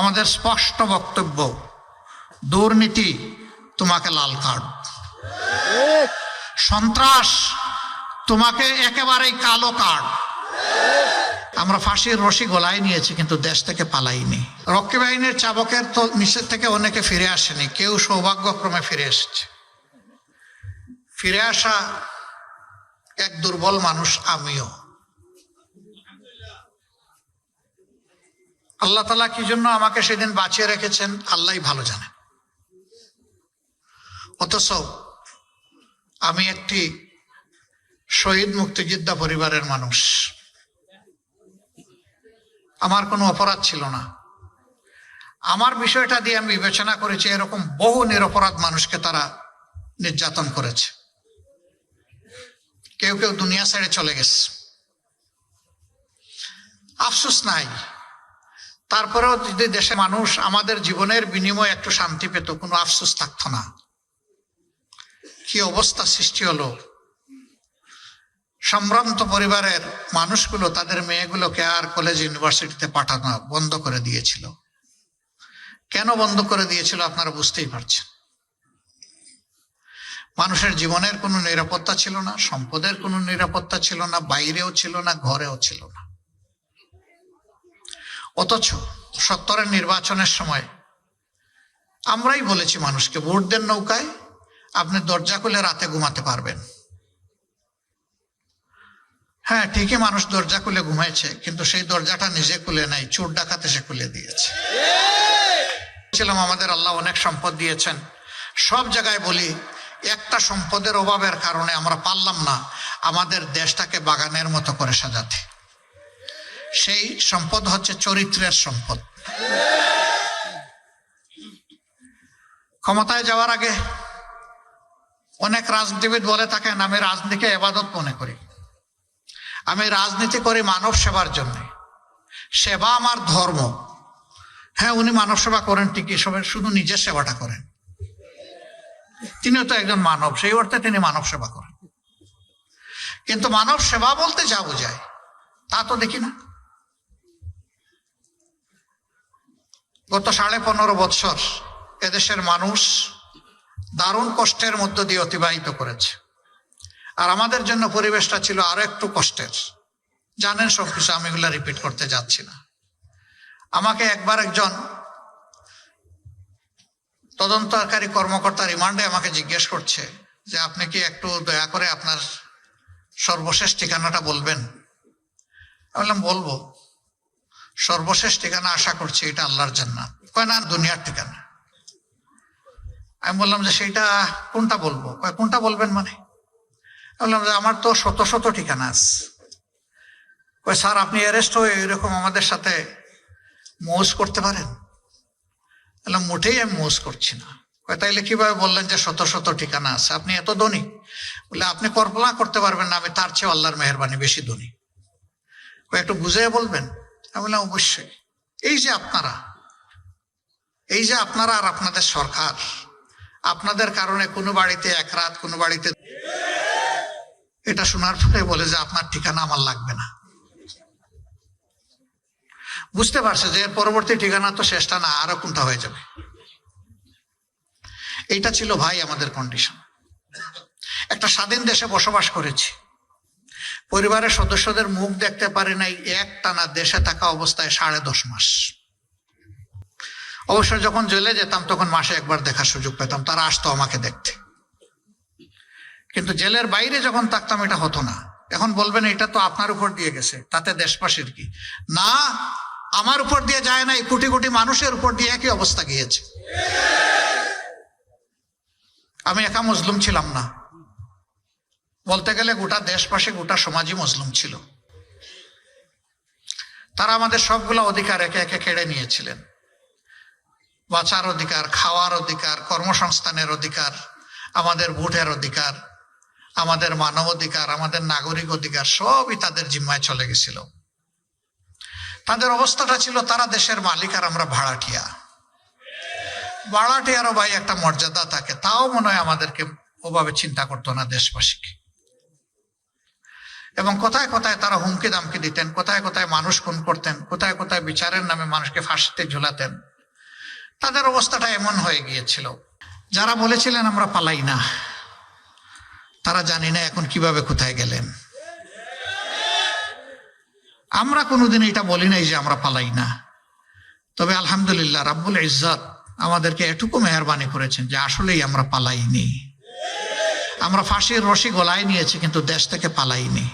আমাদের স্পষ্ট বক্তব্য, দুর্নীতি তোমাকে লাল কার্ড। সন্ত্রাস তোমাকে একেবারেই কালো কার্ড। আমরা ফাঁসির রশি গলায় নিয়েছি, কিন্তু দেশ থেকে পালাইনি। রক্ষী বাহিনীর চাবকের তো নিষেধ থেকে অনেকে ফিরে আসেনি, কেউ সৌভাগ্যক্রমে ফিরে এসেছে। ফিরে আসা এক দুর্বল মানুষ আমিও। আল্লাহ তালা কি জন্য আমাকে সেদিন বাঁচিয়ে রেখেছেন? আল্লাহ ভালো জানেন অথচ আমি একটি শহীদ মুক্তিযোদ্ধা পরিবারের মানুষ। আমার কোনো অপরাধ ছিল না। আমার বিষয়টা দিয়ে আমি বিবেচনা করেছি, এরকম বহু নিরপরাধ মানুষকে তারা নির্যাতন করেছে। কেউ কেউ দুনিয়া ছেড়ে চলে গেছে। আফসোস নাই। তারপরেও যদি দেশে মানুষ আমাদের জীবনের বিনিময়ে একটু শান্তি পেত, কোনো আফসোস থাকতো না। কি অবস্থা সৃষ্টি হলো। সম্ভ্রান্ত পরিবারের মানুষগুলো, তাদের মেয়েগুলোকে আর কলেজ ইউনিভার্সিটিতে পাঠানো বন্ধ করে দিয়েছিল। কেন বন্ধ করে দিয়েছিল আপনারা বুঝতেই পারছেন। মানুষের জীবনের কোনো নিরাপত্তা ছিল না, সম্পদের কোনো নিরাপত্তা ছিল না, বাইরেও ছিল না, ঘরেও ছিল না। অথচ সত্তরের নির্বাচনের সময় আমরাই বলেছি মানুষকে, ভোট দেন নৌকায়, আপনি দরজা খুলে রাতে ঘুমাতে পারবেন। হ্যাঁ ঠিকই মানুষ দরজা খুলে ঘুমাইছে, কিন্তু সেই দরজাটা নিজে খুলে নাই, চোর ডাকাতে সে খুলে দিয়েছে। ছিলাম, আমাদের আল্লাহ অনেক সম্পদ দিয়েছেন। সব জায়গায় বলি, একটা সম্পদের অভাবের কারণে আমরা পারলাম না, আমাদের দেশটাকে বাগানের মতো করে সাজাতে। সেই সম্পদ হচ্ছে চরিত্রের সম্পদ। ক্ষমতায় যাওয়ার আগে অনেক রাজনীতিবিদ বলে থাকেন, আমি রাজনীতিকে এবাদত মনে করি। আমি রাজনীতি করি মানব সেবার জন্য। সেবা আমার ধর্ম। হ্যাঁ উনি মানব সেবা করেন ঠিকই সবাই শুধু নিজের সেবাটা করেন। তিনিও তো একজন মানব, সেই অর্থে তিনি মানব সেবা করেন। কিন্তু মানব সেবা বলতে যা বোঝায়, তা তো দেখি না। গত সাড়ে পনেরো বৎসর এদেশের মানুষ দারুণ কষ্টের মধ্য দিয়ে অতিবাহিত করেছে। আর আমাদের জন্য পরিবেশটা ছিল আরও একটু কষ্টের। জানেন সবকিছু আমি এগুলা রিপিট করতে যাচ্ছি না। আমাকে একবার একজন তদন্তকারী কর্মকর্তা রিমান্ডে আমাকে জিজ্ঞেস করছে যে, আপনি কি একটু দয়া করে আপনার সর্বশেষ ঠিকানাটা বলবেন? আমি বললাম, বলব। সর্বশেষ ঠিকানা আশা করছি এটা আল্লাহর জান্নাত। কয় না দুনিয়ার ঠিকানা? আমি বললাম যে সেইটা কোনটা বলব? কয়, কোনটা বলবেন মানে? বললাম যে আমার তো শত শত ঠিকানা আছে। কয়, স্যার, আপনি অ্যারেস্ট হয়ে এরকম আমাদের সাথে মৌজ করতে পারেন? বললাম, মোটেই আমি মৌজ করছি না। কয়, তাইলে কীভাবে বললেন যে শত শত ঠিকানা আছে? আপনি এত ধনী। বলে, আপনি কল্পনা করতে পারবেন না, আমি তার চেয়ে আল্লাহর মেহরবানি বেশি ধনী। একটু বুঝে বলবেন? আমি বললাম, অবশ্যই। এই যে আপনারা, এই যে আপনারা আর আপনাদের সরকার, আপনাদের কারণে কোনো বাড়িতে এক রাত, কোনো বাড়িতে এটা শোনার পরে বলে যে আপনার ঠিকানা আমার লাগবে না। বুঝতে পারছে যে পরবর্তী ঠিকানা তো শেষটা না, আরও কোনটা হয়ে যাবে? এটা ছিল ভাই আমাদের কন্ডিশন একটা স্বাধীন দেশে বসবাস করেছি। পরিবারের সদস্যদের মুখ দেখতে পারি নাই এক টানা দেশে থাকা অবস্থায় সাড়ে দশ মাস। অবশ্য যখন জেলে যেতাম, তখন মাসে একবার দেখার সুযোগ পেতাম, তারা আসতো আমাকে দেখতে। কিন্তু জেলের বাইরে যখন থাকতাম, এটা হতো না। এখন বলবেন, এটা তো আপনার উপর দিয়ে গেছে, তাতে দেশবাসীর কি? না, আমার উপর দিয়ে যায় নাই, কোটি কোটি মানুষের উপর দিয়ে একই অবস্থা গিয়েছে। আমি একা মজলুম ছিলাম না। বলতে গেলে গোটা দেশবাসী, গোটা সমাজই মজলুম ছিল। তারা আমাদের সবগুলো অধিকার একে একে কেড়ে নিয়েছিলেন। বাঁচার অধিকার, খাওয়ার অধিকার, কর্মসংস্থানের অধিকার, আমাদের ভোটের অধিকার, আমাদের মানব অধিকার, আমাদের নাগরিক অধিকার, সবই তাদের জিম্মায় চলে গেছিল। তাদের অবস্থাটা ছিল, তারা দেশের মালিক আর আমরা ভাড়াটিয়া। ভাড়াটিয়ারও ভাই একটা মর্যাদা থাকে, তাও মনে হয় আমাদেরকে ওভাবে চিন্তা করতো না দেশবাসীকে। এবং কোথায় কোথায় তারা হুমকি দামকি দিতেন, কোথায় কোথায় মানুষ খুন করতেন, কোথায় কোথায় বিচারের নামে মানুষকে ফাঁসিতে ঝুলাতেন। তাদের অবস্থাটা এমন হয়ে গিয়েছিল। যারা বলেছিলেন, আমরা পালাই না, তারা জানি না এখন কীভাবে কোথায় গেলেন। আমরা কোনোদিন এটা বলি নাই যে আমরা পালাই না। তবে আলহামদুলিল্লাহ, রাব্বুল ইজ্জাত আমাদেরকে এটুকু মেহরবানি করেছেন যে আসলেই আমরা পালাইনি। আমরা ফাঁসির রশি গলায় নিয়েছি, কিন্তু দেশ থেকে পালাইনি।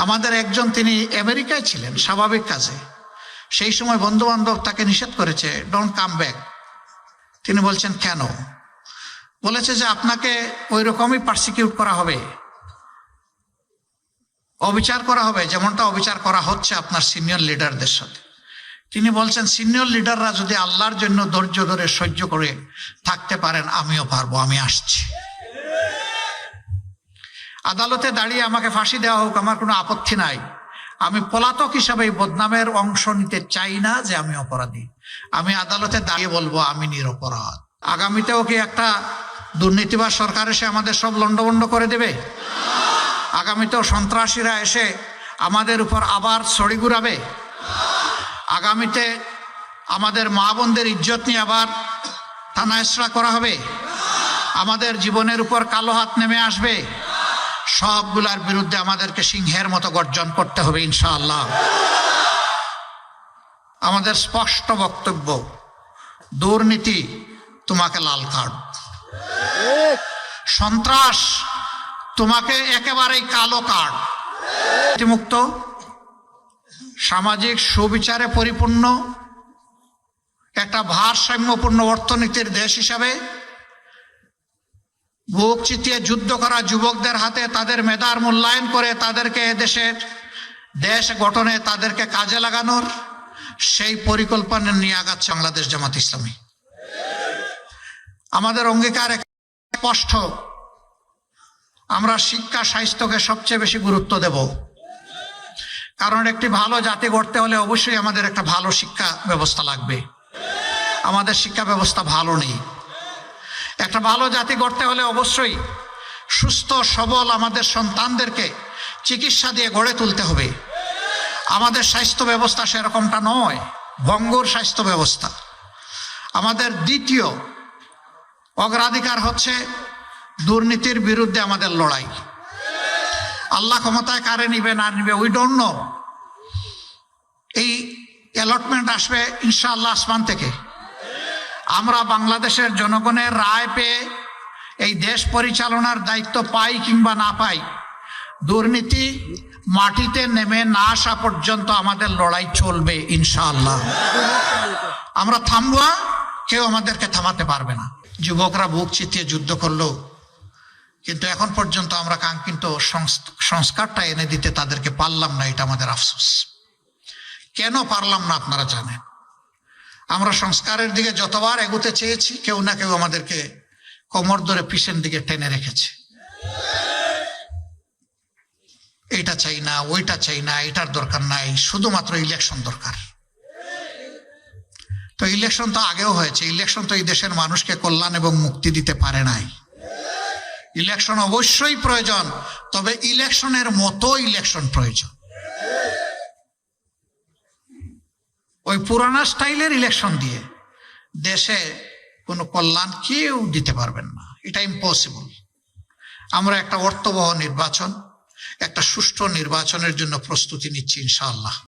আমাদের একজন তিনি আমেরিকায় ছিলেন, স্বাভাবিক কাজে। সেই সময় বন্ধু বান্ধব তাকে নিষেধ করেছে ডোন্ট কাম ব্যাক তিনি বলছেন, কেন? বলেছে যে আপনাকে ওই রকমই পার্সিকিউট করা হবে। অবিচার করা হবে, যেমনটা অবিচার করা হচ্ছে আপনার সিনিয়র লিডারদের সাথে। তিনি বলছেন সিনিয়র লিডাররা যদি আল্লাহর জন্য ধৈর্য ধরে সহ্য করে থাকতে পারেন, আমিও পারব, আমি আসছি। আদালতে দাঁড়িয়ে আমাকে ফাঁসি দেওয়া হোক, আমার কোনো আপত্তি নাই। আমি পলাতক হিসাবে বদনামের অংশ নিতে চাই না যে আমি অপরাধী। আমি আদালতে দাঁড়িয়ে বলব, আমি নিরপরাধ। আগামীতেও কি একটা দুর্নীতিবাজ সরকার এসে আমাদের সব লন্ডভন্ড করে দেবে? আগামীতেও সন্ত্রাসীরা এসে আমাদের উপর আবার ছড়ি ঘুরাবে? আগামীতে আমাদের মা বোনদের ইজ্জত নিয়ে আবার থানায়সরা করা হবে? আমাদের জীবনের উপর কালো হাত নেমে আসবে? সবগুলার বিরুদ্ধে আমাদেরকে সিংহের মতো গর্জন করতে হবে, ইনশাআল্লাহ। আমাদের স্পষ্ট বক্তব্য, দুর্নীতি তোমাকে লাল কার্ড। সন্ত্রাস তোমাকে একেবারেই কালো কার্ড। মুক্ত সামাজিক সুবিচারে পরিপূর্ণ, একটা ভারসাম্যপূর্ণ অর্থনীতির দেশ হিসাবে বুক চিতিয়ে যুদ্ধ করা যুবকদের হাতে তাদের মেধার মূল্যায়ন করে তাদেরকে দেশের দেশ গঠনে তাদেরকে কাজে লাগানোর সেই পরিকল্পনা নিয়ে আগাচ্ছে বাংলাদেশ জামাত ইসলামী। আমাদের অঙ্গীকার স্পষ্ট। আমরা শিক্ষা স্বাস্থ্যকে সবচেয়ে বেশি গুরুত্ব দেব। কারণ একটি ভালো জাতি গড়তে হলে অবশ্যই আমাদের একটা ভালো শিক্ষা ব্যবস্থা লাগবে। আমাদের শিক্ষা ব্যবস্থা ভালো নেই। একটা ভালো জাতি গড়তে হলে অবশ্যই সুস্থ, সবল আমাদের সন্তানদেরকে চিকিৎসা দিয়ে গড়ে তুলতে হবে। আমাদের স্বাস্থ্য ব্যবস্থা সেরকমটা নয়, বঙ্গর স্বাস্থ্য ব্যবস্থা। আমাদের দ্বিতীয় অগ্রাধিকার হচ্ছে দুর্নীতির বিরুদ্ধে আমাদের লড়াই। আল্লাহ ক্ষমতায় কারে নিবে, না নিবে উই ডোন্ট নো এই অ্যালটমেন্ট আসবে ইনশাআল্লাহ আসমান থেকে। আমরা বাংলাদেশের জনগণের রায় পেয়ে এই দেশ পরিচালনার দায়িত্ব পাই কিংবা না পাই, দুর্নীতি মাটিতে নেমে না আসা পর্যন্ত আমাদের লড়াই চলবে, ইনশাআল্লাহ। আমরা থামবা, কেউ আমাদেরকে থামাতে পারবে না। যুবকরা বুক চিতিয়ে যুদ্ধ করল, কিন্তু এখন পর্যন্ত আমরা কাঙ্ক্ষিত সংস্কারটা এনে দিতে তাদেরকে পারলাম না, এটা আমাদের আফসোস। কেন পারলাম না আপনারা জানেন? আমরা সংস্কারের দিকে যতবার এগোতে চেয়েছি, কেউ না কেউ আমাদেরকে কোমর ধরে পিছন দিকে টেনে রেখেছে। এটা চাই না, ওইটা চাই না, এটার দরকার নাই, শুধুমাত্র ইলেকশন দরকার। তো ইলেকশন তো আগেও হয়েছে ইলেকশন তো এই দেশের মানুষকে কল্যাণ এবং মুক্তি দিতে পারে নাই। ইলেকশন অবশ্যই প্রয়োজন, তবে ইলেকশনের মতো ইলেকশন প্রয়োজন। ওই পুরানা স্টাইলের ইলেকশন দিয়ে দেশে কোনো কল্যাণ কেউ দিতে পারবেন না। এটা ইম্পসিবল আমরা একটা অর্থবহ নির্বাচন, একটা সুষ্ঠু নির্বাচনের জন্য প্রস্তুতি নিচ্ছি ইনশাআল্লাহ।